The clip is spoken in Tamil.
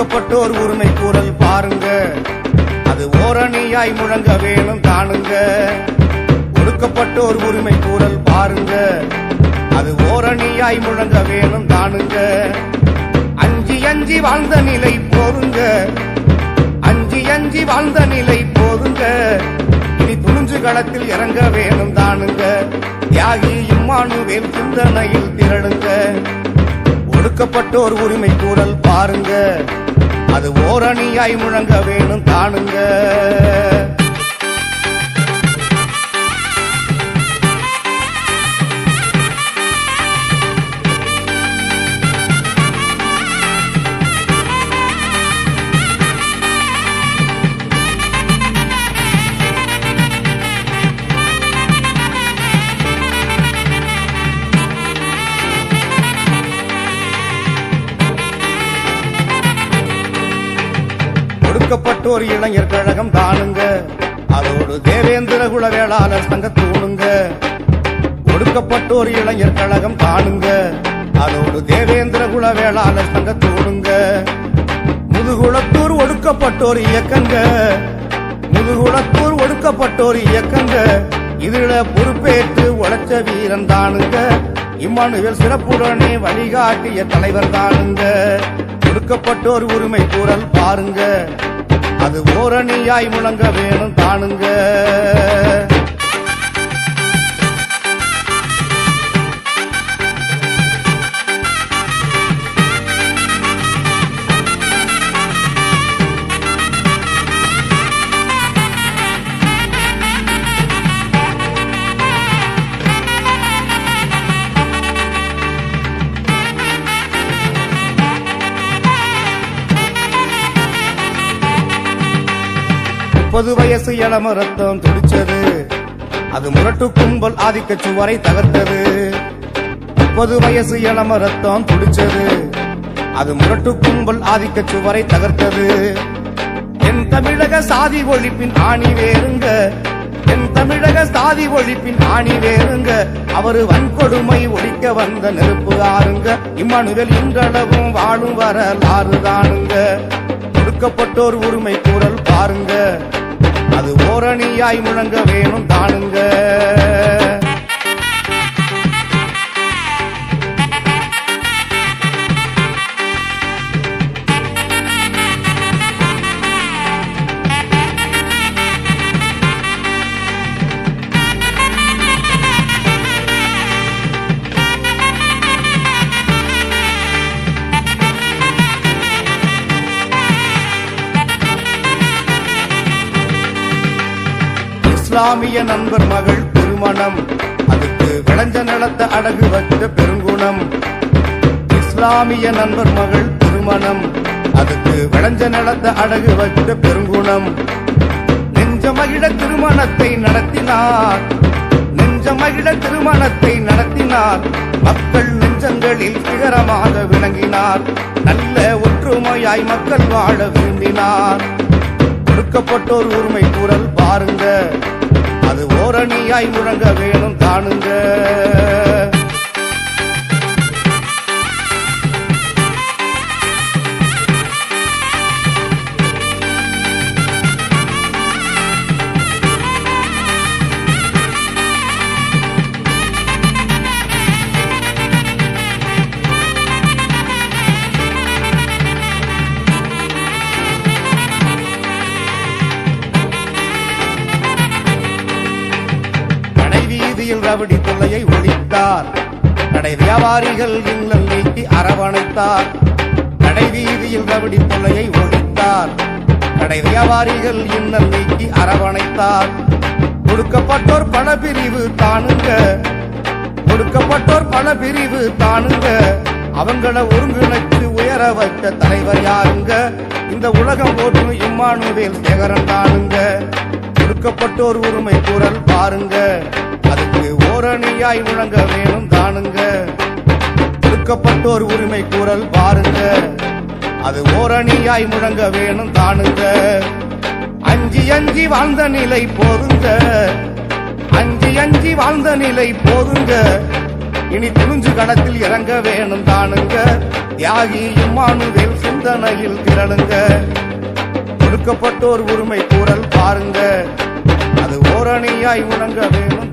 ஒடுக்கப்பட்டோர் உரிமை கூறல் பாருங்க. அது ஓரணியாய் முழங்க வேணும் காணுங்க. ஒடுக்கப்பட்டோர் உரிமை கூறல் பாருங்க. அது ஓரணியாய் முழங்க வேணும் காணுங்க. அஞ்சி அஞ்சி வாழ்ந்த நிலை போதுங்க. அஞ்சி அஞ்சி வாழ்ந்த நிலை போதுங்க. இனி துணிஞ்சு களத்தில் இறங்க வேணும் தானுங்க. தியாகி இம்மானுவேல் சிந்தனையில் திரளுங்க. ஒடுக்கப்பட்டோர் உரிமை கூறல் பாருங்க. அது ஓரணியாய் முழங்க வேணும் தானுங்க. ஒடுக்கப்பட்டோர் இளைஞர் கழகம் தானுங்க அதோடு தேவேந்திர குல வேளாளர் சங்க தூணுங்க ஒடுக்கப்பட்டோர் இளைஞர் கழகம் தானுங்க அதோடு தேவேந்திர குல வேளாளர் சங்க தூணுங்க முதுகுளத்தூர் ஒடுக்கப்பட்டோர் இயக்கங்க. முதுகுளத்தூர் ஒடுக்கப்பட்டோர் இயக்கங்க. இதுல பொறுப்பேற்று உழைச்ச வீரன் தானுங்க. இம்மானுவேல் சிறப்புடனே வழிகாட்டிய தலைவர் தானுங்க. ஒடுக்கப்பட்டோர் உரிமை கூறல் பாருங்க. அது ஓரணியாய் முழங்க வேணும் தானுங்க. முப்பது வயசு இளம ரத்தம் துடிச்சது. அது முரட்டு கும்பல் ஆதிக்க சுவரை தகர்த்தது. முப்பது வயசு இளம ரத்தம் துடிச்சது. அது முரட்டு கும்பல் ஆதிக்க சுவரை தகர்த்தது. என் தமிழக சாதி ஒழிப்பின் ஆணி வேறுங்க. என் தமிழக சாதி ஒழிப்பின் ஆணி வேறுங்க. அவரு வன்கொடுமை ஒழிக்க வந்த நெருப்பு ஆறுங்க. இம்மானுவேல் இன்றளவும் வாழும் வரலாறு தானுங்க. ஒடுக்கப்பட்டோர் உரிமை கூறல் பாருங்க. அது ஓரணியாய் முழங்க வேணும் தானுங்க. இஸ்லாமிய நண்பர் மகள் திருமணம். அதுக்கு விளைஞ்ச நிலத்த அடகு வச்ச பெருங்குணம். இஸ்லாமிய நண்பர் மகள் திருமணம். அதுக்கு விளைஞ்ச நிலத்த அடகு வச்ச பெருங்குணம். நெஞ்ச மகிழ திருமணத்தை நடத்தினார். நெஞ்ச மகிழ திருமணத்தை நடத்தினார். மக்கள் நெஞ்சங்களில் சிகரமாக விளங்கினார். நல்ல ஒற்றுமையாய் மக்கள் வாழ விரும்பினார். கொடுக்கப்பட்டோர் உரிமை கூறல் பாருங்க. அது ஓரணியாய் முழங்க வேணும் தானுங்க. வீதியில் தொல்லையை ஒழித்தார். கடை வியாபாரிகள் இன்னல் நீக்கி அரவணைத்தார். கடை வீதியில் ரவடி தொல்லையை ஒழித்தார். கடை வியாபாரிகள் இன்னல் நீக்கி அரவணைத்தார். ஒடுக்கப்பட்டோர் பணப்பிரிவு பிரிவு தானுங்க. ஒடுக்கப்பட்டோர் பணப்பிரிவு பிரிவு தானுங்க. அவங்கள ஒருங்கிணைத்து உயர வைத்த தலைவர் யாருங்க? இந்த உலகம் போற்றும் இம்மானுவேல் சேகரன் தானுங்க. ஒடுக்கப்பட்டோர் உரிமை குரல் பாருங்க. அதுக்கு ஓரணியாய் முழங்க வேணும் தானுங்க. ஒடுக்கப்பட்டோர் உரிமை கூறல் பாருங்க அது ஓரணியாய் முழங்க வேணும் தானுங்க. அஞ்சி அஞ்சி வாழ்ந்த நிலை போதுங்க. அஞ்சி அஞ்சி வாழ்ந்த நிலை போதுங்க. இனி துணிஞ்சு களத்தில் இறங்க வேணும் தானுங்க. தியாகி இம்மானுவேல் சிந்தனையில் திரளுங்க. கொடுக்கப்பட்டோர் உரிமை கூறல் பாருங்க அது ஓரணியாய் உணங்க வேணும்